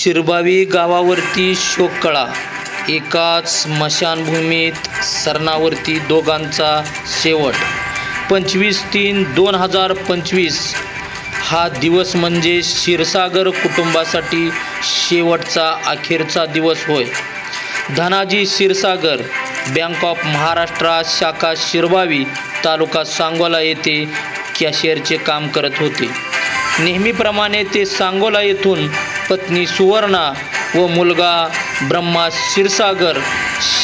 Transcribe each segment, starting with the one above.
शिरबावी गावावरती शोककळा एकाच स्मशानभूमीत सरणावरती दोघांचा शेवट. पंचवीस तीन दोन हजार पंचवीस. हा दिवस म्हणजे क्षीरसागर कुटुंबासाठी शेवटचा अखेरचा दिवस होय. धनाजी क्षीरसागर बँक ऑफ महाराष्ट्र शाखा शिरबावी तालुका सांगोला येथे कॅशियरचे काम करत होते. नेहमीप्रमाणे ते सांगोला येथून पत्नी सुवर्णा व मुलगा ब्रह्मा क्षीरसागर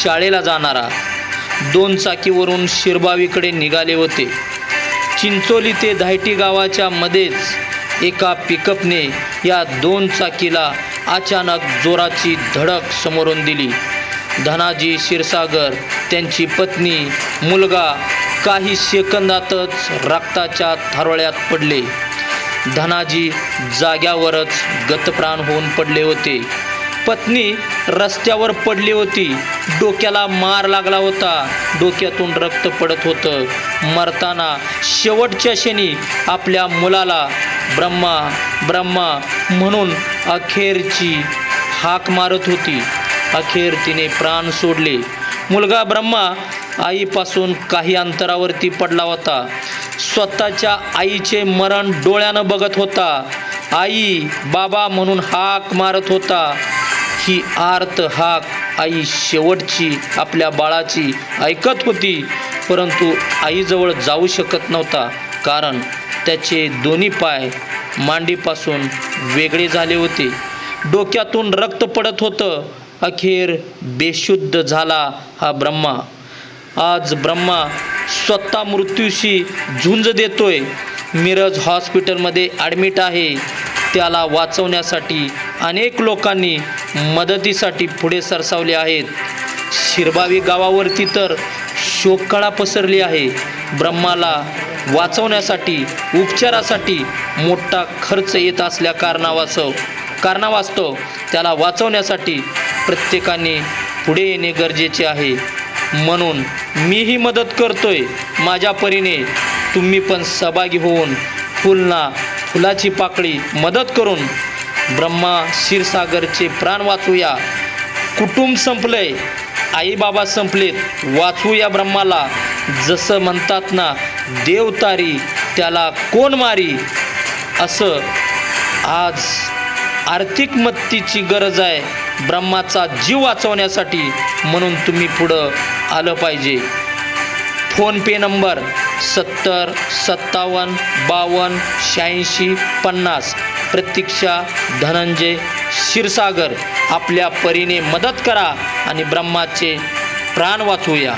शाळेला जाणारा. दोन चाकीवरून शिरबावीकडे निघाले होते. चिंचोली ते धायटी गावाच्या मध्येच एका पिकअपने या दोन चाकीला अचानक जोराची धडक समोरून दिली. धनाजी क्षीरसागर त्यांची पत्नी मुलगा काही सेकंदातच रक्ताच्या थारोळ्यात पडले. धनाजी जाग्यावरच गतप्राण होऊन पडले होते. पत्नी रस्त्यावर पडली होती. डोक्याला मार लागला होता. डोक्यातून रक्त पडत होतं. मरताना शेवटच्या क्षणी आपल्या मुलाला ब्रह्मा ब्रह्मा म्हणून अखेरची हाक मारत होती. अखेर तिने प्राण सोडले. मुलगा ब्रह्मा आईपासून काही अंतरावरती पडला होता. स्वतःच्या आईचे मरण डोळ्यानं बघत होता. आई बाबा म्हणून हाक मारत होता. ही आर्त हाक आई शेवटची आपल्या बाळाची ऐकत होती. परंतु आईजवळ जाऊ शकत नव्हता. कारण त्याचे दोन्ही पाय मांडीपासून वेगळे झाले होते. डोक्यातून रक्त पडत होतं. अखेर बेशुद्ध झाला हा ब्रह्मा. आज ब्रह्मा स्वतः मृत्यूशी झुंज देतोय. मिरज हॉस्पिटलमध्ये ॲडमिट आहे. त्याला वाचवण्यासाठी अनेक लोकांनी मदतीसाठी पुढे सरसावले आहेत. शिरबावी गावावरती तर शोककळा पसरली आहे. ब्रह्माला वाचवण्यासाठी उपचारासाठी मोठा खर्च येत असल्या कारणावासव कारणावास्तव त्याला वाचवण्यासाठी प्रत्येकाने पुढे येणे गरजेचे आहे. म्हणून मीही मदत करतोय. माझ्या परीने तुम्ही पण सहभागी होऊन फुलना फुलाची पाकळी मदत करून ब्रह्मा क्षीरसागरचे प्राण वाचूया. कुटुंब संपलंय. आईबाबा संपलेत. वाचूया ब्रह्माला. जसं म्हणतात ना देव तारी त्याला कोण मारी? असं आज आर्थिक मदतीची गरज आहे. ब्रह्माचा जीव वाचवण्यासाठी म्हणून तुम्ही पुढं आलं पाहिजे. फोनपे नंबर सत्तर सत्तावन्न बावन्न शहाऐंशी पन्नास. प्रतीक्षा धनंजय क्षीरसागर. आपल्या परीने मदत करा आणि ब्रह्माचे प्राण वाचवूया.